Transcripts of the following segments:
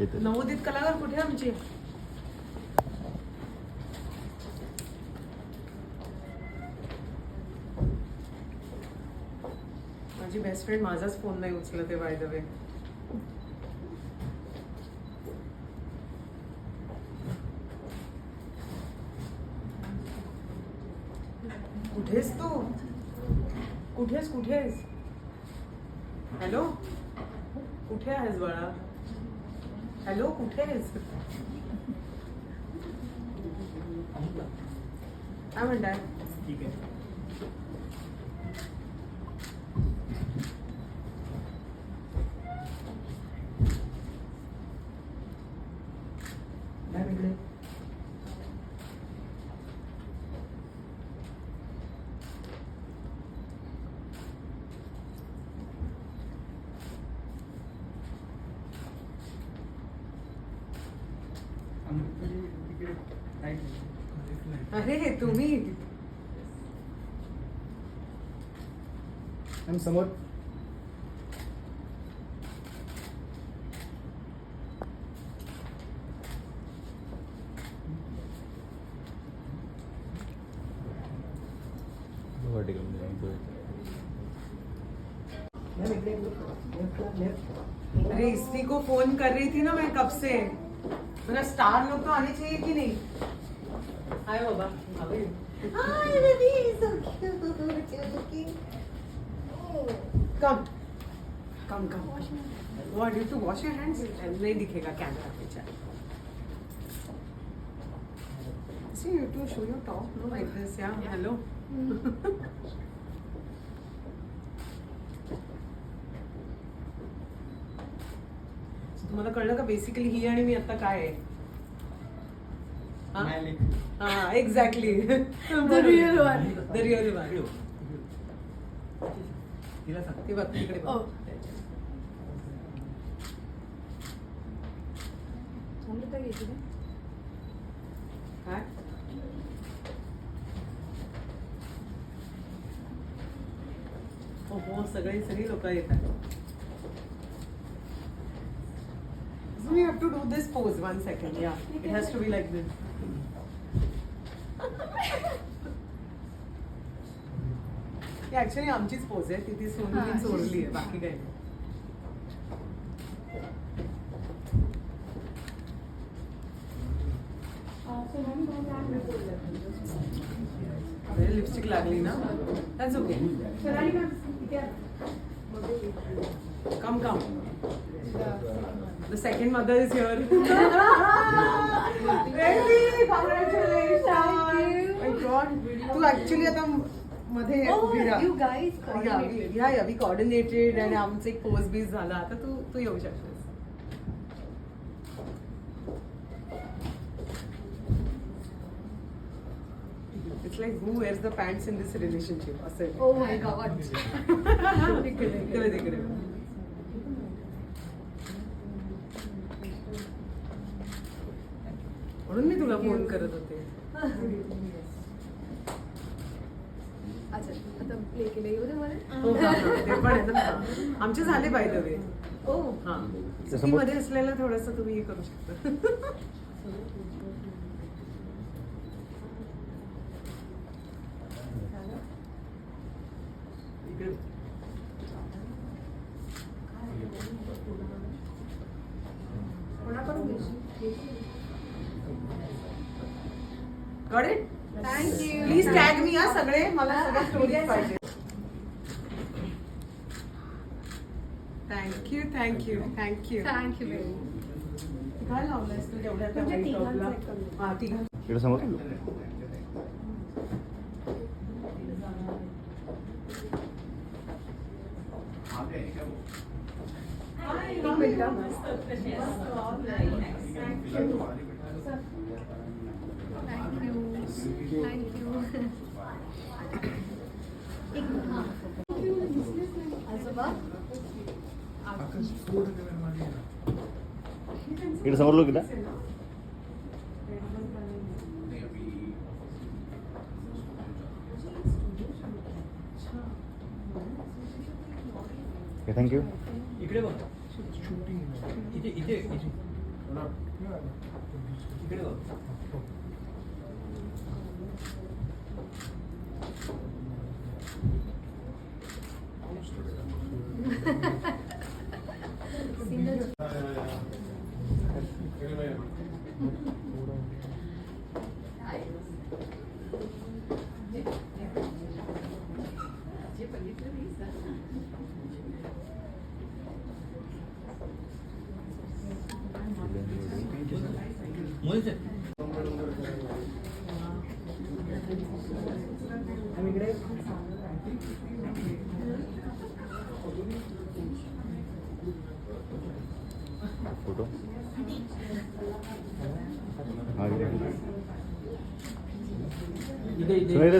येते नवोदित कलाकार कुठे आहे आमची? माझी बेस्ट फ्रेंड माझाच फोन नाही उचलत आहे बाय द वे कुठेस तू? कुठेस कुठेस? हॅलो कुठे आहेस बाळा? हॅलो कुठे आहेस? काय म्हणताय? ठीक आहे. अरे तुम्ही? आणि समोर. अरे इसी को फ़ोन कर रही थी ना मैं कब से? मेरा स्टार लोग तो आने चाहिए कि नहीं हाय बाबा Ravi, so cute. You're looking. Oh. Come. Come, come. What, you have to wash your hands? नहीं दिखेगा कैमरा पे चल. See, you to show your top, no, like this, yeah. Hello. So, तुम्हाला कळलं का? बेसिकली ही आणि मी आता काय आहे? हा? हा exactly real one. The real one तिला सांग. ती बघ तिकडे बघ. Oh. काय हो? हो सगळे सगळी लोक येतात. Do this pose one second. Yeah, it has to be like this. ही ऍक्च्युली आमचीच पोज आहे ती ती सोडली सोडली आहे बाकी काही नाही लिपस्टिक लागली ना. That's okay come come the second mother is here Tu actually आता मध्ये Oh, you guys coordinated. या या वी कॉर्डिनेटेड आणि आमचं एक पोस्ट बीस झाला. आता तू तू येऊ शकतेस. It's like who wears the pants in this relationship असं. Oh my god. तिकडे तिकडे तिकडे म्हणून मी तुला फोन करत होते. अच्छा आता प्ले केलं येऊ दे मला? हो, ते पण आहे ना. आमचे झाले बाय द वे ओ. हा. सिटीमध्ये असलेलं थोडस तुम्ही हे करू शकता. इकडे Got it Thank you. Please tag me हा सगळे मला सगळ्या स्टोरीज पाहिजे thank you thank you thank you thank you very काय लावलंयस तू तेवढ्या त्या तुमच्या white top ला? तिघांचं एक करून. हा तिघां इकडे समोर एक मिनिट थँक्यू थँक्यू एक मिनिट आजोबा इकडे समोर लोक ना थँक्यू इकडे बघ शूटिंग इथे इथे इथे इकडे बघ फोटो हा घे. इथे इथे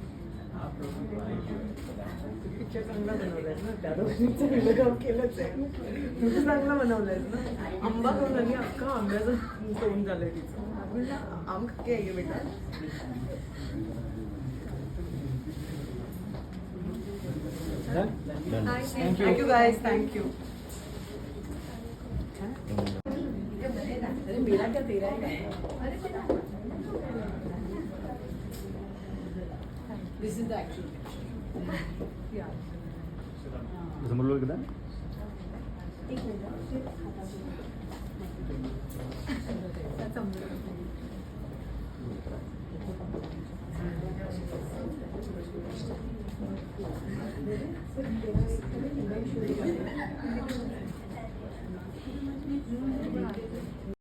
पिक्चर चांगला बनवलाय ना? त्या काम केलंच आहे. तुझं चांगला बनवलंय ना? आंबा खाऊन आली अख्खा आंब्याचं तोंड झालंय तिचं. म्हणलं आम खाके आहे बेटा थँक्यू गायज थँक्यू अरे क्या तेरा है? This is the actual picture. yeah. Zamurlu kadar? Thank you.